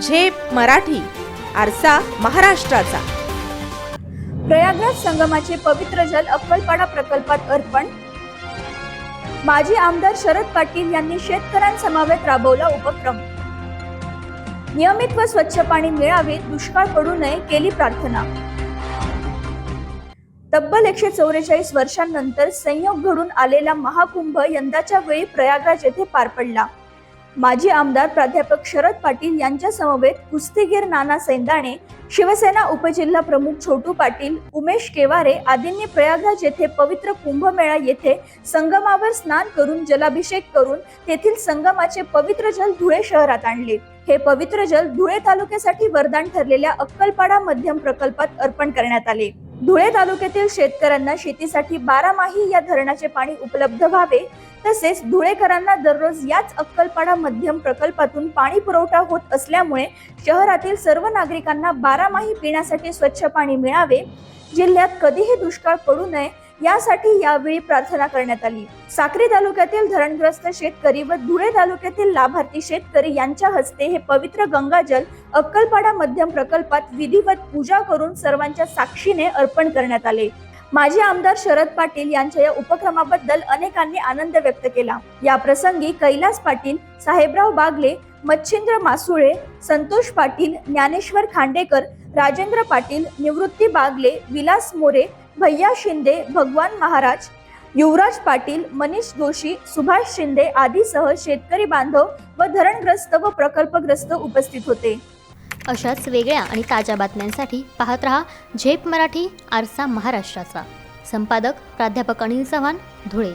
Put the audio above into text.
झेप मराठी आरसा महाराष्ट्राचा. प्रयागराज संगमाचे पवित्र जल अक्कलपाडा प्रकल्पात अर्पण. माजी आमदार शरद पाटील यांनी शेतकऱ्यांसमवेत राबवला उपक्रम. नियमित व स्वच्छ पाणी मिळावे दुष्काळ पडू नये केली प्रार्थना. तब्बल एकशे चौवेचाळीस वर्षांनंतर संयोग घडून आलेला महाकुंभ यंदाच्या वेळी प्रयागराज येथे पार पडला. माजी आमदार प्राध्यापक शरद पाटील यांच्या समवेत कुस्तीगीर नाना सैंदाणे शिवसेना उपजिल्हा प्रमुख छोटू पाटील उमेश केवारे आदींनी प्रयागराज येथे पवित्र कुंभमेळा येथे संगमावर स्नान करून जलाभिषेक करून तेथील संगमाचे पवित्र जल धुळे शहरात आणले. हे पवित्र जल धुळे तालुक्यासाठी वरदान ठरलेल्या अक्कलपाडा मध्यम प्रकल्पात अर्पण करण्यात आले. धुळे तालुक्यातील शेतकऱ्यांना शेतीसाठी बारामाही या धरणाचे पाणी उपलब्ध व्हावे तसेच धुळेकरांना दररोज याच अक्कलपाडा मध्यम प्रकल्पातून पाणी पुरवठा होत असल्यामुळे शहरातील सर्व नागरिकांना बारामाही पिण्यासाठी स्वच्छ पाणी मिळावे. जिल्ह्यात कधीही दुष्काळ पडू नये यासाठी यावेळी प्रार्थना करण्यात आली. साक्री तालुक्यातील धरणग्रस्त शेतकरी व धुळे तालुक्यातील लाभार्थी शेतकरी यांच्या हस्ते हे पवित्र गंगाजल अक्कलपाडा मध्यम प्रकल्पात विधिवत पूजा करून सर्वांच्या साक्षीने अर्पण करण्यात आले. माजी आमदार शरद पाटील यांच्या या उपक्रमाबद्दल अनेकांनी आनंद व्यक्त केला. या प्रसंगी कैलास पाटील साहेबराव बागले मच्छिंद्र मासुळे संतोष पाटील ज्ञानेश्वर खांडेकर राजेंद्र पाटील निवृत्ती बागले विलास मोरे भैया शिंदे भगवान महाराज युवराज पाटील मनीष जोशी सुभाष शिंदे आदीसह शेतकरी बांधव व धरणग्रस्त व प्रकल्पग्रस्त उपस्थित होते. अशाच वेगळ्या आणि ताज्या बातम्यांसाठी पाहत रहा झेप मराठी आरसा महाराष्ट्राचा. संपादक प्राध्यापक अनिल चव्हाण धुळे.